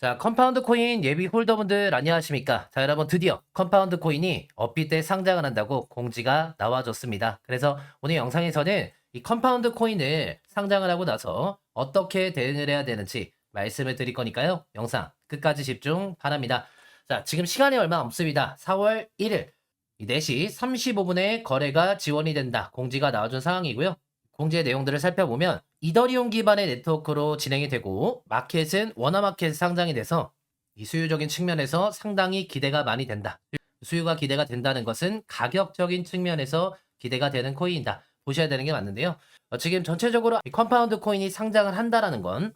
자, 컴파운드 코인 예비 홀더분들 안녕하십니까? 자, 여러분 드디어 컴파운드 코인이 업비트에 상장을 한다고 공지가 나와줬습니다. 그래서 오늘 영상에서는 이 컴파운드 코인을 상장을 하고 나서 어떻게 대응을 해야 되는지 말씀을 드릴 거니까요. 영상 끝까지 집중 바랍니다. 자, 지금 시간이 얼마 없습니다. 4월 1일 4시 35분에 거래가 지원이 된다. 공지가 나와준 상황이고요. 공지의 내용들을 살펴보면 이더리움 기반의 네트워크로 진행이 되고 마켓은 워너마켓 상장이 돼서 이 수요적인 측면에서 상당히 기대가 많이 된다. 수요가 기대가 된다는 것은 가격적인 측면에서 기대가 되는 코인이다. 보셔야 되는 게 맞는데요. 어, 지금 전체적으로 이 컴파운드 코인이 상장을 한다라는 건이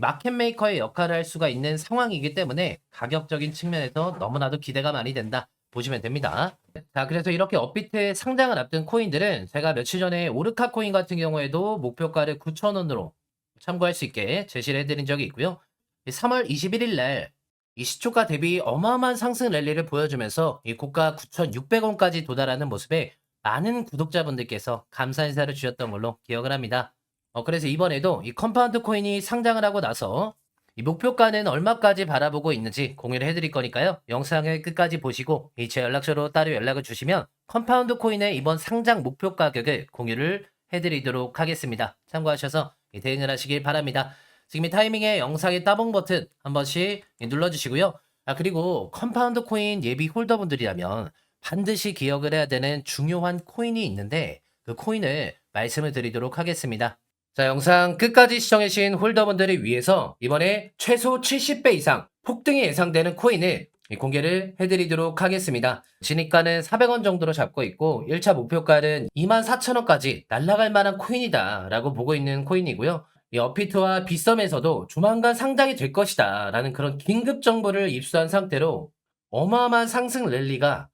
마켓 메이커의 역할을 할 수가 있는 상황이기 때문에 가격적인 측면에서 너무나도 기대가 많이 된다. 보시면 됩니다. 자, 그래서 이렇게 업비트에 상장을 앞둔 코인들은 제가 며칠 전에 오르카 코인 같은 경우에도 목표가를 9,000원으로 참고할 수 있게 제시를 해드린 적이 있고요. 3월 21일 날 이 시초가 대비 어마어마한 상승 랠리를 보여주면서 이 고가 9,600원까지 도달하는 모습에 많은 구독자분들께서 감사 인사를 주셨던 걸로 기억을 합니다. 어, 그래서 이번에도 이 컴파운드 코인이 상장을 하고 나서 이 목표가는 얼마까지 바라보고 있는지 공유를 해드릴 거니까요. 영상을 끝까지 보시고 이제 연락처로 따로 연락을 주시면 컴파운드 코인의 이번 상장 목표 가격을 공유를 해드리도록 하겠습니다. 참고하셔서 이 대응을 하시길 바랍니다. 지금 이 타이밍에 영상의 따봉 버튼 한 번씩 눌러주시고요. 아 그리고 컴파운드 코인 예비 홀더분들이라면 반드시 기억을 해야 되는 중요한 코인이 있는데 그 코인을 말씀을 드리도록 하겠습니다. 자, 영상 끝까지 시청해주신 홀더분들을 위해서 이번에 최소 70배 이상 폭등이 예상되는 코인을 공개를 해드리도록 하겠습니다. 진입가는 400원 정도로 잡고 있고 1차 목표가는 24,000원까지 날아갈 만한 코인이다 라고 보고 있는 코인이고요. 이 어피트와 빗썸에서도 조만간 상장이 될 것이다 라는 그런 긴급 정보를 입수한 상태로 어마어마한 상승 랠리가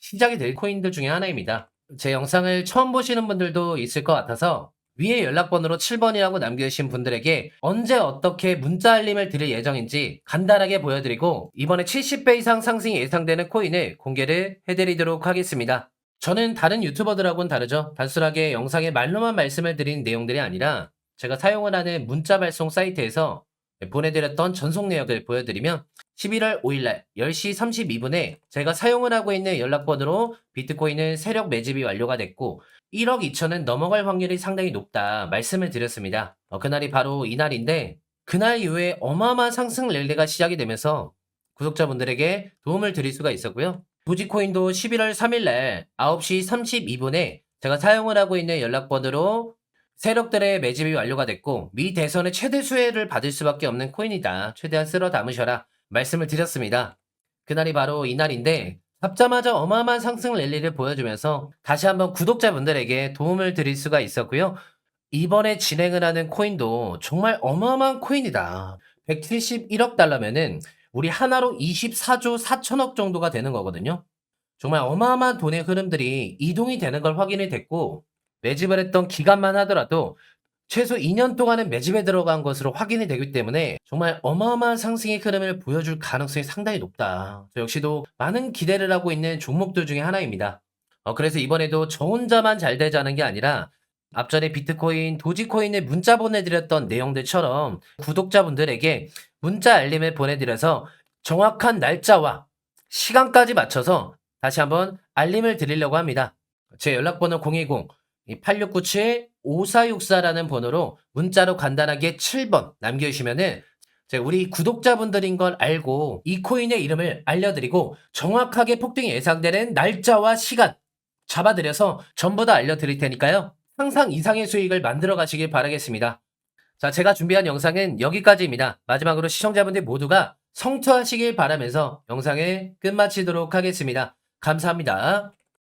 시작이 될 코인들 중에 하나입니다. 제 영상을 처음 보시는 분들도 있을 것 같아서 위에 연락번호로 7번이라고 남겨주신 분들에게 언제 어떻게 문자 알림을 드릴 예정인지 간단하게 보여드리고 이번에 70배 이상 상승이 예상되는 코인을 공개를 해드리도록 하겠습니다. 저는 다른 유튜버들하고는 다르죠. 단순하게 영상에 말로만 말씀을 드린 내용들이 아니라 제가 사용을 하는 문자 발송 사이트에서 보내드렸던 전송 내역을 보여드리면 11월 5일날 10시 32분에 제가 사용을 하고 있는 연락번호로 비트코인은 세력 매집이 완료가 됐고 1억 2천은 넘어갈 확률이 상당히 높다 말씀을 드렸습니다. 어, 그날이 바로 이날인데 그날 이후에 어마어마한 상승 랠리가 시작이 되면서 구독자분들에게 도움을 드릴 수가 있었고요. 도지코인도 11월 3일날 9시 32분에 제가 사용을 하고 있는 연락번호로 세력들의 매집이 완료가 됐고 미 대선의 최대 수혜를 받을 수밖에 없는 코인이다. 최대한 쓸어 담으셔라 말씀을 드렸습니다. 그날이 바로 이날인데 잡자마자 어마어마한 상승 랠리를 보여주면서 다시 한번 구독자분들에게 도움을 드릴 수가 있었고요. 이번에 진행을 하는 코인도 정말 어마어마한 코인이다. 171억 달러면은 우리 하나로 24조 4천억 정도가 되는 거거든요. 정말 어마어마한 돈의 흐름들이 이동이 되는 걸 확인이 됐고 매집을 했던 기간만 하더라도 최소 2년 동안은 매집에 들어간 것으로 확인이 되기 때문에 정말 어마어마한 상승의 흐름을 보여줄 가능성이 상당히 높다. 저 역시도 많은 기대를 하고 있는 종목들 중에 하나입니다. 어, 그래서 이번에도 저 혼자만 잘 되자는 게 아니라 앞전에 비트코인, 도지코인에 문자 보내드렸던 내용들처럼 구독자분들에게 문자 알림을 보내드려서 정확한 날짜와 시간까지 맞춰서 다시 한번 알림을 드리려고 합니다. 제 연락번호 010 8697-5464라는 번호로 문자로 간단하게 7번 남겨주시면은 우리 구독자분들인 걸 알고 이 코인의 이름을 알려드리고 정확하게 폭등이 예상되는 날짜와 시간 잡아드려서 전부 다 알려드릴 테니까요. 항상 이상의 수익을 만들어 가시길 바라겠습니다. 자, 제가 준비한 영상은 여기까지입니다. 마지막으로 시청자분들 모두가 성투하시길 바라면서 영상을 끝마치도록 하겠습니다. 감사합니다.